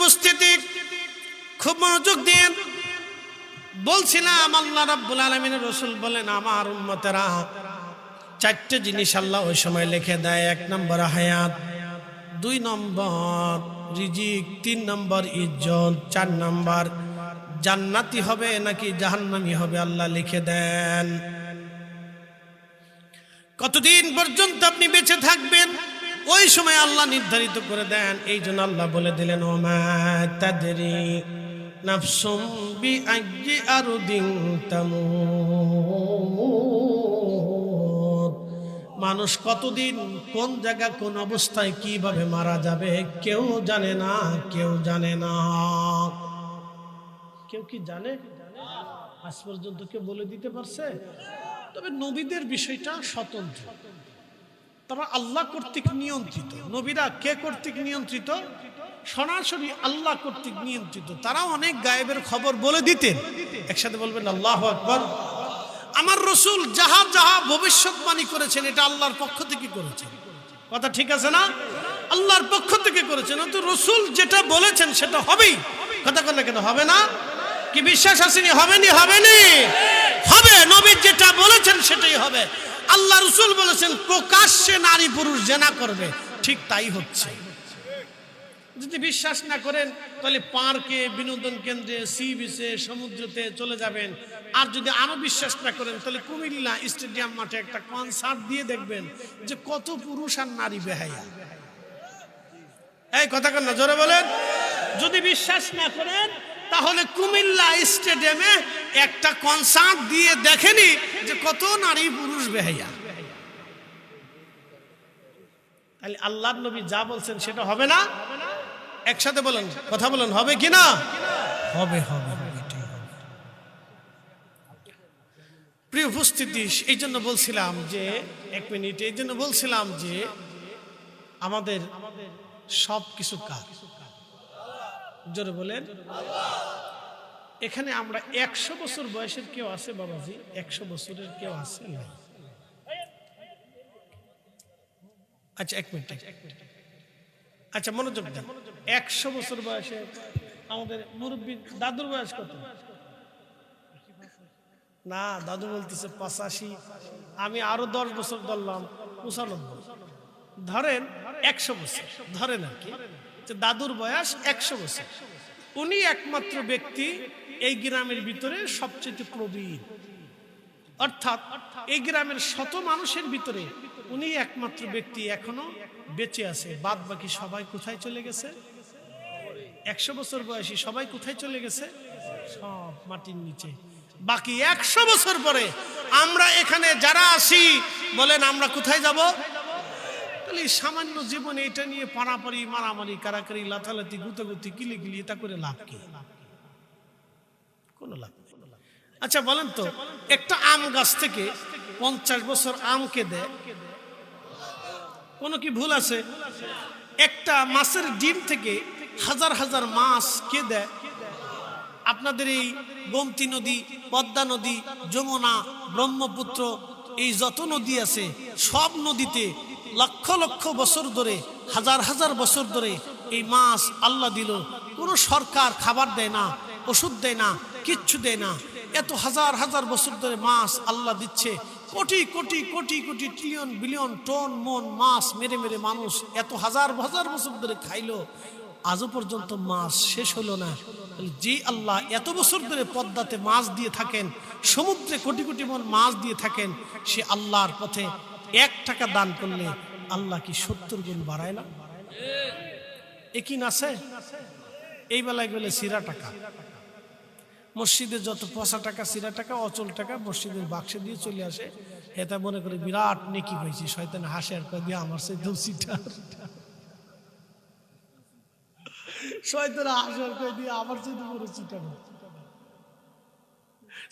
উপস্থিতি, খুব মনোযোগ দিয়ে বলছিলাম, আল্লাহ রাব্বুল আলমিনের রসুল বলেন, আমার উম্মতেরা চারটে জিনিস আল্লাহ ওই সময় লিখে দেয়। এক নম্বর হায়াত, দুই নম্বর রিজিক, তিন নম্বর ইজ্জত, চার নম্বর জান্নাতি হবে নাকি জাহান্নামি হবে আল্লাহ লিখে দেন। কতদিন পর্যন্ত আপনি বেঁচে থাকবেন? ওই সময় আল্লাহ নির্ধারিত করে দেন, এই জন্য আল্লাহ বলে দিলেন তামুত। মানুষ কতদিন, কোন জায়গা, কোন অবস্থায় কীভাবে মারা যাবে, কেউ জানে না, কেউ জানে না। কেউ কি জানে? আজ পর্যন্ত কেউ বলে দিতে পারছে? তবে নবীদের বিষয়টা স্বতন্ত্র। তারা আল্লাহ কর্তৃক নিয়ন্ত্রিত। নবীরা কে কর্তৃক নিয়ন্ত্রিত? সরাসরি আল্লাহ কর্তৃক নিয়ন্ত্রিত। তারা অনেক গায়েবের খবর বলে দিতেন। একসাথে বলবেন, আল্লাহ আকবর। আমার রসুল যাহা যাহা ভবিষ্যৎবাণী করেছেন, এটা আল্লাহর পক্ষ থেকে করেছেন। কথা ঠিক আছে না? আল্লাহর পক্ষ থেকে করেছেন। তো রসুল যেটা বলেছেন, সেটা হবেই। কথা কথা কেন হবে না? কি বিশ্বাস আসেনি হবেনি হবেনি হবে। নবী যেটা বলেছেন, সেটাই হবে। আল্লাহ রসুল বলেছেন, প্রকাশ্যে নারী পুরুষ জেনা করবে। ঠিক তাই হচ্ছে। যদি বিশ্বাস না করেন, তাহলে পার্কে, বিনোদন কেন্দ্রে সি বিচে সমুদ্রতে চলে যাবেন। আর যদি আরও বিশ্বাস না করেন, তাহলে কুমিল্লা স্টেডিয়াম মাঠে একটা কনসার্ট দিয়ে দেখবেন যে কত পুরুষ আর নারী বেহাইয়া এই কথা কেন জোরে বলেন। যদি বিশ্বাস না করেন তাহলে কুমিল্লা স্টেডিয়ামে একটা কনসার্ট দিয়ে দেখেনি যে কত নারী পুরুষ বেহাইয়া তাহলে আল্লাহ নবী যা বলছেন সেটা হবে না? একসাথে বলেন কথা বলেন হবে কি না? হবে হবে। প্রিয় উপস্থিতি এই জন্য বলছিলাম যে এক মিনিট এই জন্য বলছিলাম যে আমাদের সব কিছু কাজ। জোরে বলেন। এখানে আমরা একশো বছর বয়সের কেউ আছে বাবাজি? একশো বছরের কেউ আছে না আচ্ছা এক মিনিট। আচ্ছা মনোযোগ দেন। একশো বছর বয়সে আমাদের মুরব্বী দাদুর বয়স কত? না, দাদু বলতেছে পঁচাশি। আমি আরও দশ বছর ধরলাম, পঁচানব্বই। ধরেন একশো বছর, ধরেন আর কি। যে দাদুর বয়স একশো বছর। উনি একমাত্র ব্যক্তি এই গ্রামের ভিতরে সবচেয়ে প্রবীণ। অর্থাৎ এই গ্রামের শত মানুষের ভিতরে উনি একমাত্র ব্যক্তি এখনও বেঁচে আছে। বাদ বাকি সবাই কোথায় চলে গেছে? একশো বছর বয়সী সবাই কোথায় চলে গেছে? সব মাটির নিচে। বাকি একশো বছর পরে আমরা এখানে যারা আসি বলেন আমরা কোথায় যাব? তাহলে সামান্য জীবনে এটা নিয়ে পাড়াপাড়ি মারামারি, কারাকারি লাথালাতি গুতাগুতি কিলি গিলি এটা করে লাভ কি? কোনো লাভ আচ্ছা বলেন তো, একটা আম গাছ থেকে পঞ্চাশ বছর আমকে দেয়। কোনো কি ভুল আছে? একটা মাছের ডিম থেকে হাজার হাজার মাছ কে দেয়? আপনাদের এই গোমতী নদী, পদ্মা নদী, যমুনা, ব্রহ্মপুত্র, এই যত নদী আছে, সব নদীতে লক্ষ লক্ষ বছর ধরে, হাজার হাজার বছর ধরে এই মাছ আল্লাহ দিল। কোনো সরকার খাবার দেয় না, ওষুধ দেয় না, কিচ্ছু দেয় না। এত হাজার হাজার বছর ধরে মাছ আল্লাহ দিচ্ছে। Crore crore crore crore trillion billion ton মন মাছ মেরে মেরে মানুষ এত হাজার হাজার বছর ধরে খাইলো। আজও পর্যন্ত মাছ শেষ হলো না। যে আল্লাহ, এত বছর ধরে পদ্মাতে মাছ দিয়ে থাকেন, সমুদ্রে কোটি কোটি মন মাছ দিয়ে থাকেন, সে আল্লাহর পথে এক টাকা দান করলে আল্লাহ কি সত্তর গুণ বাড়ায় না? এ কি নাছে এই বেলায় গেলে সিরা টাকা। মসজিদে যত পয়সা টাকা, সিরা টাকা, অচল টাকা, মসজিদের বাক্সে দিয়ে চলে আসে। এটা মনে করে বিরাট নেকি হয়েছে শয়তান হাসে আর কয়, দিয়ে আমার সেই দোষীটা। শয়তান হাসে আর কয়, দিয়ে আমার সেই চিটা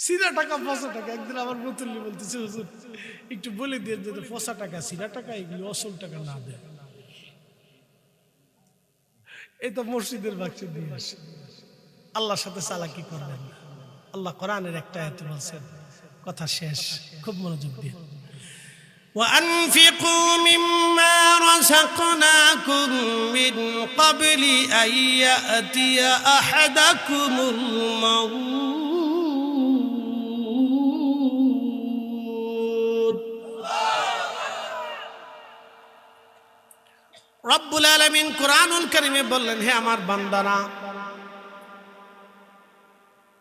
সিরা টাকা পয়সা টাকা একদিন আমার মতুল্লি বলতেছে হুজুর একটু বলে দিয়ে যদি পয়সা টাকা সিরা টাকা এগুলি অসল টাকা না দেয় এই তো মসজিদের বাক্সে দিয়ে আসে আল্লাহর সাথে চালাকি করবেন না। আল্লাহ কোরআনের একটা আয়াতে বলছেন কথা শেষ খুব মনোযোগ দিয়ে وأنفقوا مما رزقناكم من قبل أن يأتي أحدكم الموت রব্বুল আলমিন কোরআনুল করিমে বললেন, হে আমার বান্দারা,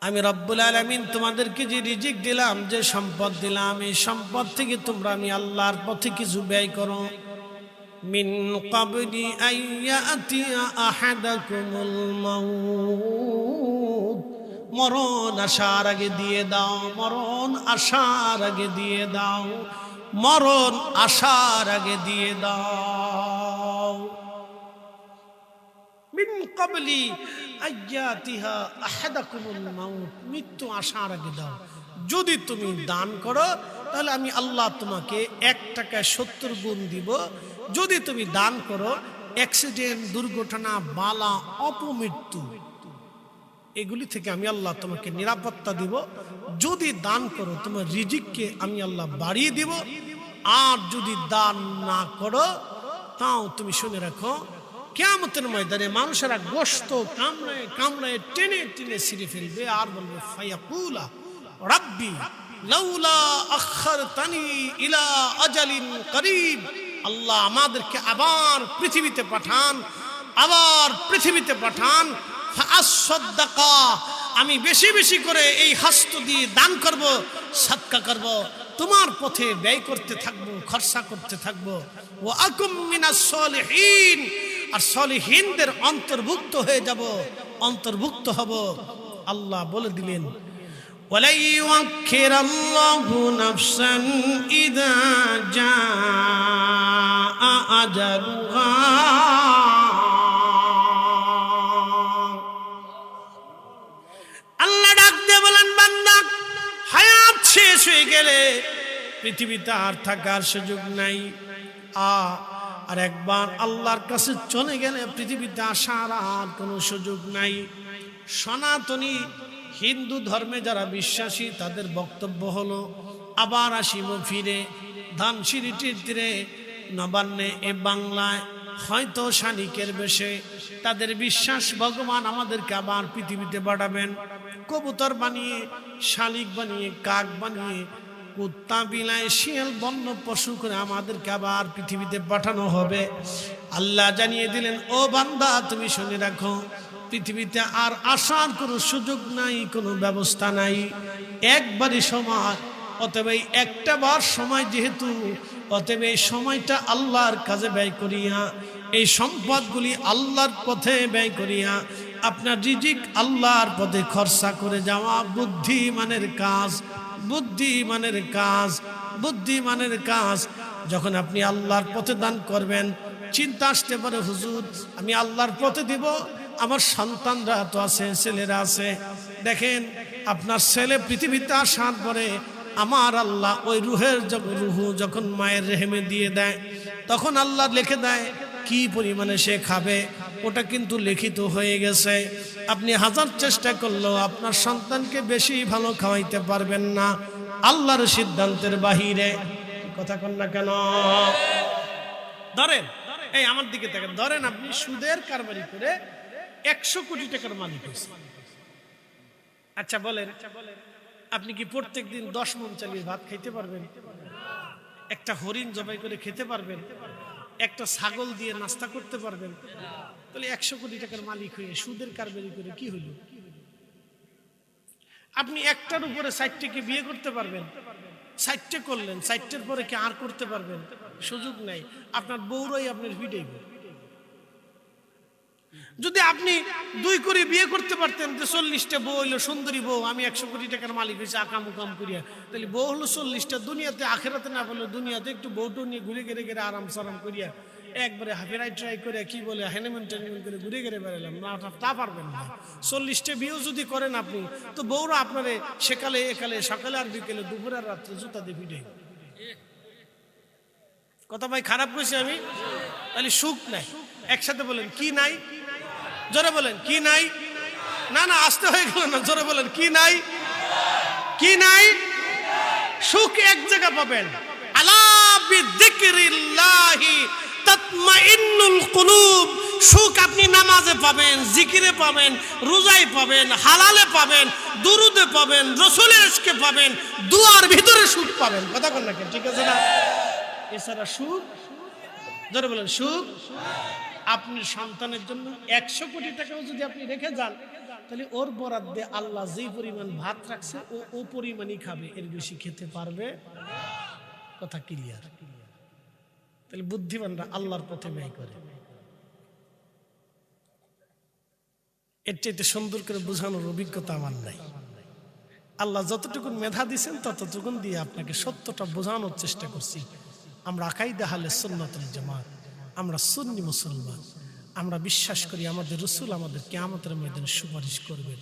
আমি রব্বুল আলমিন তোমাদেরকে যে রিজিক দিলাম, যে সম্পদ দিলাম, এই সম্পদ থেকে তোমরা আমি আল্লাহর পথে কিছু ব্যয় করো। মিন মাউত। মরণ আসার আগে দিয়ে দাও, মরণ আসার আগে দিয়ে দাও, মরণ আসার আগে দিয়ে দাও। মিন কবলি আয়াতিহা আহাদাকুমুল মাউত। মৃত্যু আসার আগে দাও। যদি তুমি দান করো, তাহলে আমি আল্লাহ তোমাকে এক টাকায় সত্তর গুণ দিব। যদি তুমি দান করো, অ্যাক্সিডেন্ট, দুর্ঘটনা, বালা, অপমৃত্যু, এগুলি থেকে আমি আল্লাহ তোমাকে নিরাপত্তা দিব। যদি দান করো, তোমার রিজিককে আমি আল্লাহ বাড়িয়ে দিব। আর যদি দান না করো তাও তুমি শুনে রাখো কেমতের ময়দানে মানুষেরা গোস্ত কামড়ায় কামড়ায় টেনে টেনে ছিঁড়ে ফেলবে, আর বলবে, ফায়াকুলা, রাব্বি, লাউলা আখারতানি ইলা আজালিন করিব। আল্লাহ আমাদেরকে আবার পৃথিবীতে পাঠান, আবার পৃথিবীতে পাঠান। আমি বেশি বেশি করে এই হাস্ত দিয়ে দান করব, সাদকা করব তোমার পথে ব্যয় করতে থাকব, খরচা করতে থাকব। ও আকুম আর সলিহীনদের অন্তর্ভুক্ত হয়ে যাব, অন্তর্ভুক্ত হব। আল্লাহ বলে দিলেন ইদা হয়ে গেলে পৃথিবীতে আর থাকার সুযোগ নাই। আ, আর একবার আল্লাহর কাছে চলে গেলে পৃথিবীতে আসার আর কোনো সুযোগ নাই। সনাতনী হিন্দু ধর্মে যারা বিশ্বাসী, তাদের বক্তব্য হলো, আবার আসিব ফিরে ধানসিঁড়িটির তীরে নবান্নে এ বাংলায়, হয়তো শানিকের বেশে। তাদের বিশ্বাস ভগবান আমাদেরকে আবার পৃথিবীতে বাড়াবেন। কবুতর বানিয়ে শালিক বানিয়ে কাক বানিয়ে, কুত্তা বিলায় শিয়াল, বন্য পশু করে আমাদেরকে আবার পৃথিবীতে পাঠানো হবে। আল্লাহ জানিয়ে দিলেন, ও বান্দা, তুমি শুনে রাখো, পৃথিবীতে আর আসার কোনো সুযোগ নাই, কোনো ব্যবস্থা নাই। একবারই সময়, অতএব এই একটা বার সময় যেহেতু, অতএব এই সময়টা আল্লাহর কাজে ব্যয় করিয়া, এই সম্পদগুলি আল্লাহর পথে ব্যয় করিয়া আপনার রিজিক আল্লাহর পথে খরচা করে যাওয়া বুদ্ধিমানের কাজ বুদ্ধিমানের কাজ বুদ্ধিমানের কাজ। যখন আপনি আল্লাহর পথে দান করবেন, চিন্তা আসতে পারে, হুজুর, আমি আল্লাহর পথে দিব, আমার সন্তানরা তো আছে, ছেলেরা আছে। দেখেন, আপনার ছেলে পৃথিবীতে আসার পরে আমার আল্লাহ ওই রুহের রুহু, যখন মায়ের রেহেমে দিয়ে দেয়, তখন আল্লাহ লিখে দেয় কি পরিমাণে সে খাবে, ওটা কিন্তু লিখিত হয়ে গেছে। আপনি হাজার চেষ্টা করলেও আপনার সন্তানকে বেশি ভালো খাওয়াইতে পারবেন না। আল্লাহর সিদ্ধান্তের বাহিরে। কথা কন না কেন? ধরেন, এই আমার দিকে দেখেন, ধরেন আপনি সুদের কারবারি করে একশো কোটি টাকার মালিক হয়েছে আচ্ছা বলেন, আপনি কি প্রত্যেক দিন দশ মন চালিয়ে ভাত খাইতে পারবেন? একটা হরিণ জবাই করে খেতে পারবেন? একটা ছাগল দিয়ে নাস্তা করতে পারবেন। তাহলে একশো কোটি টাকার মালিক হয়ে সুদের কারবারি করে কি হইল আপনি একটার উপরে সাইটটাকে বিয়ে করতে পারবেন। সাইটটা করলেন সাইটটার পরে কি আর করতে পারবেন? সুযোগ নাই। আপনার বউরাই আপনার ভিডেইব যদি আপনি দুই করে বিয়ে করতে পারতেন, যে চল্লিশটা বউ হইল, সুন্দরী বউ, আমি একশো কোটি টাকার মালিক হয়েছে, আকাম উকাম করিয়া। তাহলে বউ হলো চল্লিশটা, দুনিয়াতে, আখেরাতে না বলল দুনিয়াতে একটু বউটো নিয়ে ঘুরে ঘেরে ঘেরে আরাম সারাম করিয়া একবারে হাফেরাই ট্রাই করে কি বলে হ্যানিমুন ট্যানিমুন করে ঘুরে ঘেরে বেড়ালাম না, তা- পারবেন না। চল্লিশটা বিয়েও যদি করেন আপনি, তো বউরা আপনারে সেকালে, একালে, সকালে আর বিকেলে, দুপুরে আর রাত্রে জুতা দিয়ে পিঠে কথা ভাই, খারাপ করেছি আমি? তাহলে সুখ নাই। একসাথে বলেন, কি নাই? জোরে বলেন, কি নাই? না না, আসতে হয়ে গেল না, জোরে বলেন, কি নাই? কি নাই? সুখ এক জায়গা পাবেন। সুখ আপনি নামাজে পাবেন, জিকিরে পাবেন, রোজায় পাবেন, হালালে পাবেন, দুরুদে পাবেন, রসুলের ইশকে পাবেন, দুয়ার ভিতরে সুখ পাবেন। কথা কন না ঠিক আছে না? এছাড়া সুখ? ধরে বলেন, সুখ? আপনি সন্তানের জন্য একশো কোটি টাকাও যদি আপনি রেখে যান, তাহলে ওর বরাদ্দে আল্লাহ যেই পরিমাণ ভাত রাখছে, ও ও পরিমাণই খাবে, এর বেশি খেতে পারবে কথা ক্লিয়ার তাহলে বুদ্ধিমানরা আল্লাহর পথে ব্যয় করে। এর চাইতে সুন্দর করে বোঝানোর অভিজ্ঞতা আমার নাই। আল্লাহ যতটুকুন মেধা দিয়েছেন, ততটুকুন দিয়ে আপনাকে সত্যটা বোঝানোর চেষ্টা করছি। আমরা আকাইদা হালে সুন্নতুল জামাত। আমরা সুন্নি মুসলমান। আমরা বিশ্বাস করি আমাদের রসুল আমাদের কেয়ামতের ময়দানে সুপারিশ করবেন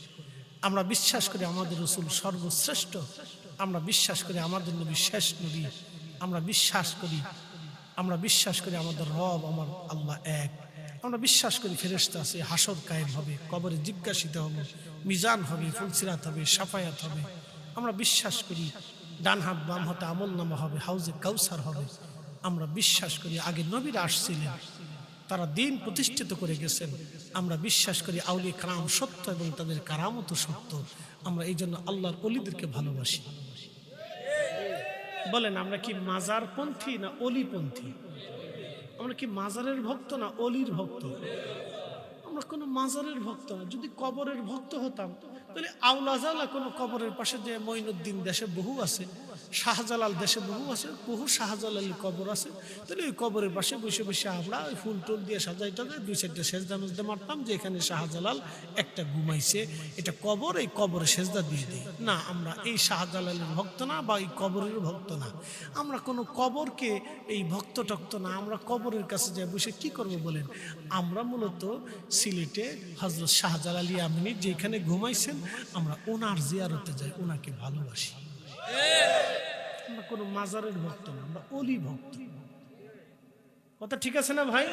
আমরা বিশ্বাস করি আমাদের রসুল সর্বশ্রেষ্ঠ। আমরা বিশ্বাস করি আমাদের নবী শেষ নবী। আমরা বিশ্বাস করি, আমরা বিশ্বাস করি আমাদের রব আমার আল্লাহ এক। আমরা বিশ্বাস করি ফেরেস্তা আছে, হাসর কায়েম হবে, কবরে জিজ্ঞাসিত হবে, মিজান হবে, ফুলসিরাত হবে, সাফায়াত হবে। আমরা বিশ্বাস করি ডান হাত বাম হাতে আমল নামা হবে, হাউজে কাউসার হবে। আমরা বিশ্বাস করি আগে নবীরা আসছিলেন, তারা দিন প্রতিষ্ঠিত করে গেছেন। আমরা বিশ্বাস করি আউলি কারাম সত্য এবং তাদের কারামত সত্য। আমরা এই জন্য আল্লাহর অলিদেরকে ভালোবাসি। বলেন, আমরা কি মাজার পন্থী না অলিপন্থী? আমরা কি মাজারের ভক্ত না অলির ভক্ত? আমরা কোনো মাজারের ভক্ত না। যদি কবরের ভক্ত হতাম, তাহলে আউলাজালা কোনো কবরের পাশে যে মঈনুদ্দিন দেশে বহু আছে শাহজালাল দেশে বহু আছে, বহু শাহজালালি কবর আছে। তাহলে ওই কবরের পাশে বসে বসে আমরা ওই ফুল টুল দিয়ে সাজাই টাজাই দুই চারটে সেজদা মেজদা মারতাম, যে এখানে শাহজালাল একটা ঘুমাইছে। এটা কবর, এই কবরে সেজদা দিয়ে দিই। না, আমরা এই শাহজালালের ভক্ত না বা এই কবরের ভক্ত না। আমরা কোনো কবরকে এই ভক্ত টক্ত না, আমরা কবরের কাছে যাই বসে কি করব বলেন? আমরা মূলত সিলেটে হজরত শাহজালালি আমিনী যেখানে ঘুমাইছেন, আমরা ওনার জিয়ারতে যাই, ওনাকে ভালোবাসি। আমরা কোনো মাজারের ভক্ত না, আমরা অলি ভক্ত। কথা ঠিক আছে না ভাই?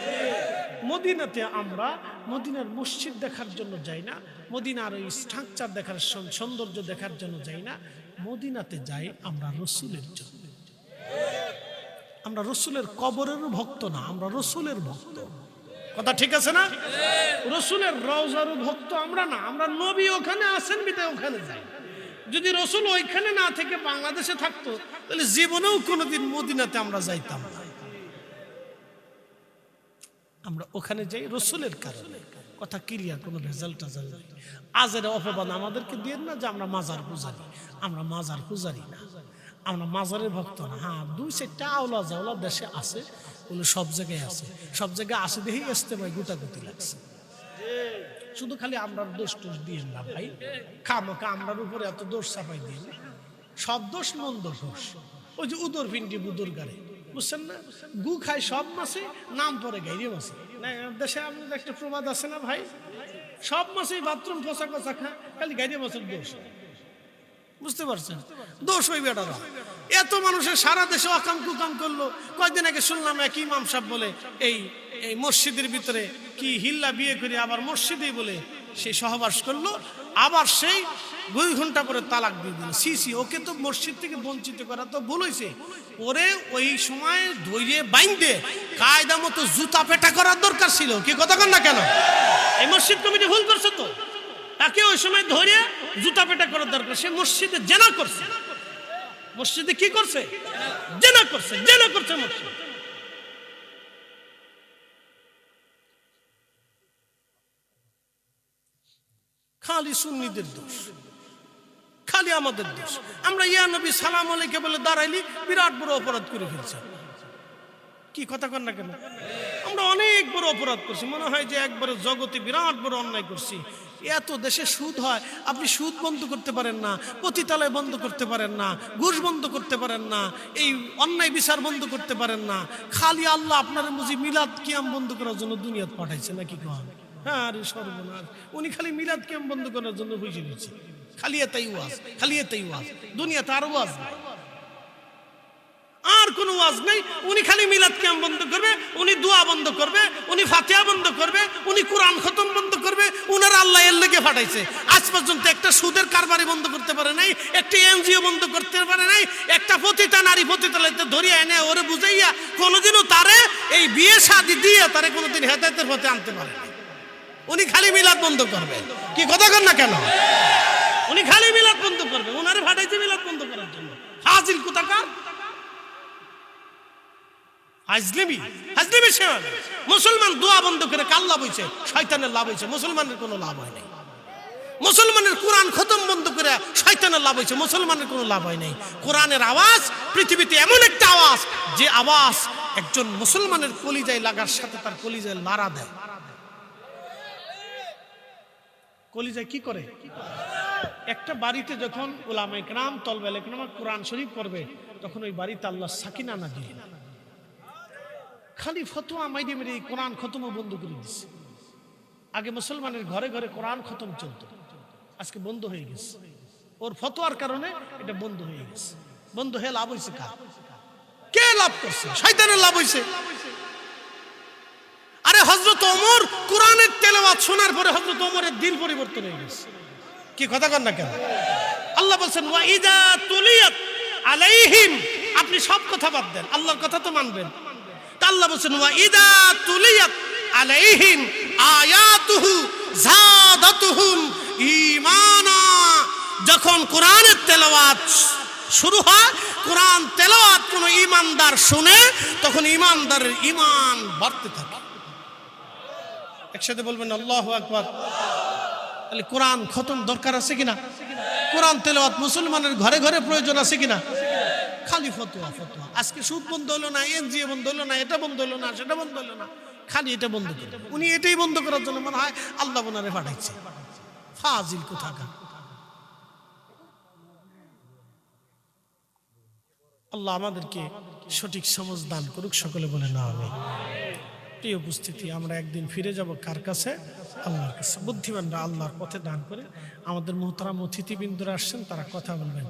মদিনাতে আমরা মদিনার মসজিদ দেখার জন্য যাই না, মদিনার ওই স্ট্রাকচার দেখার সৌন্দর্য দেখার জন্য যাই না, মদিনাতে যাই আমরা রসুলের জন্য। আমরা রসুলের কবরেরও ভক্ত না, আমরা রসুলের ভক্ত। কথা ঠিক আছে না? রসুলের রওজারও ভক্ত আমরা না, আমরা নবী ওখানে আসেন বিদায় ওখানে যাই। যদি রসুল ওইখানে না থেকে বাংলাদেশে থাকতো, তাহলে জীবনেও কোনোদিন মদিনাতে আমরা যাইতাম না। আমরা ওখানে যাই রসুলের কারণে। কথা ক্লিয়ার, কোনো ভেজাল টাজাল নাই। আজের অপবাদ আমাদেরকে দিয়ে না যে আমরা মাজার পূজারি? আমরা মাজার পূজারি না। আমরা মাজারের ভক্ত না। হ্যাঁ দুই চারটা আওলা জাওলা দেশে আছে, ওগুলো সব জায়গায় আছে। সব জায়গায় আছে দেখেই আসতে ভাই গুটাগুটি লাগছে। শুধু খালি আমরা দোষ টোষ দিয়ে না ভাই। খামোকা আমরার উপরে এত দোষ চাপাই না। সব দোষ মন্দ দোষ। ওই যে উদর পিন্ডি বুদুর গাড়ে, বুঝছেন না? গু খায় সব মাছে, নাম পরে গাইরে মাছে। দেশে আমাদের একটা প্রবাদ আছে না ভাই? সব মাছেই বাথরুম পচা কচা খা খালি গাইরে মাছের দোষ। বুঝতে পারছেন? দোষ ওই বেটারা। এত মানুষের সারা দেশে অকাম কুকাম করল। কয়েকদিন আগে শুনলাম এক ইমাম সাহেব বলে, এই এই মসজিদের ভিতরে কি হিল্লা বিয়ে করে আবার মসজিদেই বলে সে সহবাস করল, আবার সেই দুই ঘণ্টা পরে তালাক দিয়ে দিল। সি সি, ওকে তো মসজিদ থেকে বঞ্চিত করা তো ভুল হয়েছে ওরে ওই সময় ধৈর্য বাইন্দে কায়দা মতো জুতা পেটা করার দরকার ছিল। কি কথা কন না কেন? এই মসজিদ কমিটি ভুল করছে তো। তাকে ওই সময় ধরে জুতা পেটা করার দরকার। সে মসজিদে জেনা করছে। মসজিদে কি করছে? জেনা করছে জেনা করছে মসজিদ। সুন্নিদের দোষ। খালি আমাদের দোষ। আমরা ইয়া নবী সালাম আলাইকে বলে দাঁড়াইলি, বিরাট বড় অপরাধ করে ফেলছি। কি কথা কর না কেন? আমরা অনেক বড় অপরাধ করছি। মনে হয় যে একবারে জগতে বিরাট বড় অন্যায় করছি। এত দেশে সুদ হয়, আপনি সুদ বন্ধ করতে পারেন না, পতিতালয় বন্ধ করতে পারেন না, ঘুষ বন্ধ করতে পারেন না, এই অন্যায় বিচার বন্ধ করতে পারেন না। খালি আল্লাহ আপনার বুঝি মিলাদ কিয়াম বন্ধ করার জন্য দুনিয়াত পাঠাইছে, নাকি হ্যাঁ আরে সর্বনাশ। উনি খালি মিলাদ কিয়াম বন্ধ করার জন্য বুঝে নিচ্ছে খালি এতাই ওয়াজ, খালি এতাই ওয়াজ। দুনিয়াতে আর ওয়াজ নাই। আর কোনো ওয়াজ নেই। উনি খালি মিলাদ ক্যাম বন্ধ করবে, উনি দোয়া বন্ধ করবে, উনি ফাতিহা বন্ধ করবে, উনি কোরআন খতম বন্ধ করবে, উনার আল্লাহ এর লেগে ফাটাইছে। আজ পর্যন্ত একটা সুদের কারবারি বন্ধ করতে পারে নাই, একটি এনজিও বন্ধ করতে পারে নাই, একটা পতিতা, নারী পতিতালয়তে ধরিয়া এনে ওরে বুঝাইয়া কোনোদিনও তারে এই বিয়ে শাদি দিয়ে তারে কোনোদিন হেদায়তের পথে আনতে পারে নাই। উনি খালি মিলাদ বন্ধ করবে কি কথা কর না কেন? উনি খালি মিলাদ বন্ধ করবে ওনারে ফাটাইছে মিলাদ বন্ধ করার জন্য। হাজিল কোথাকার? হাজলিমি হাজলিমি সে। মুসলমান দোয়া বন্ধ করে কাল লাভ হয়েছে শয়তানের লাভ হয়েছে মুসলমানের কোনো লাভ হয় নাই। মুসলমানের কোরআন খতম বন্ধ করে শয়তানের লাভ হয়েছে মুসলমানের কোনো লাভ হয় নাই। কোরআনের আওয়াজ, পৃথিবীতে এমন একটা আওয়াজ, যে আওয়াজ একজন মুসলমানের কলিজায় লাগার সাথে তার কলিজায় লাড়া দেয়। কলিজায় কি করে? একটা বাড়িতে যখন ওলামা ইকরাম তলবেল কোরআন শরীফ পড়বে, তখন ওই বাড়িতে আল্লাহ সাকিনা না দিলেন খালি ফতোয়া মাইরে মেরে কোরআন খতমও বন্ধ করে দিচ্ছে আগে মুসলমানের ঘরে ঘরে কোরআন খতম চলতো। আজকে বন্ধ হয়ে গেছে। ওর ফতোয়ার কারণে এটা বন্ধ হয়ে গেছে। বন্ধ হয়ে লাভ হয়েছে কে লাভ করছে? শয়তানের লাভ হয়েছে হজরত ওমর কোরআনের তেলাওয়াত শোনার পরে হজরত ওমরের দিন পরিবর্তন হয়ে গেছে। কি কথা কন না কেন? আল্লাহ বলছেন, ওয়া ইদা তুলিয়াত আলাইহিম। আপনি সব কথা বাদ দেন, আল্লাহর কথা তো মানবেন। তা আল্লাহ বলছেন, ওয়া ইদা তুলিয়াত আলাইহিম আয়াতুহু জাদাতুহুম ঈমানা। যখন কোরআনের তেলাওয়াত শুরু হয়, কোরআন তেলাওয়াত কোন ইমানদার শুনে, তখন ইমানদারের ইমান বাড়তে থাকে। একসাথে বলবেন, আল্লাহ আকবার। তাহলে কোরআন খতম দরকার আছে কিনা? কোরআন তেলাওয়াত মুসলমানের ঘরে ঘরে প্রয়োজন আছে কিনা? খালি ফতোয়া ফতোয়া। আজকে সুদ বন্ধ হলো না, এনজিও বন্ধ হলো না, এটা বন্ধ হলো না, সেটা বন্ধ হলো না। খালি এটা বন্ধ করে। উনি এটাই বন্ধ করার জন্য মনে হয় আল্লাহ বোনারে পাঠাইছে। ফাজিল কোথাকার? আল্লাহ আমাদেরকে সঠিক সমজ দান করুক, সকলে বলে না আমি প্রিয় উপস্থিতি, আমরা একদিন ফিরে যাব কার কাছে? আল্লাহর কাছে। বুদ্ধিমানরা আল্লাহর পথে দান করে আমাদের মোহতারাম অতিথিবৃন্দরা আসছেন, তারা কথা বলবেন।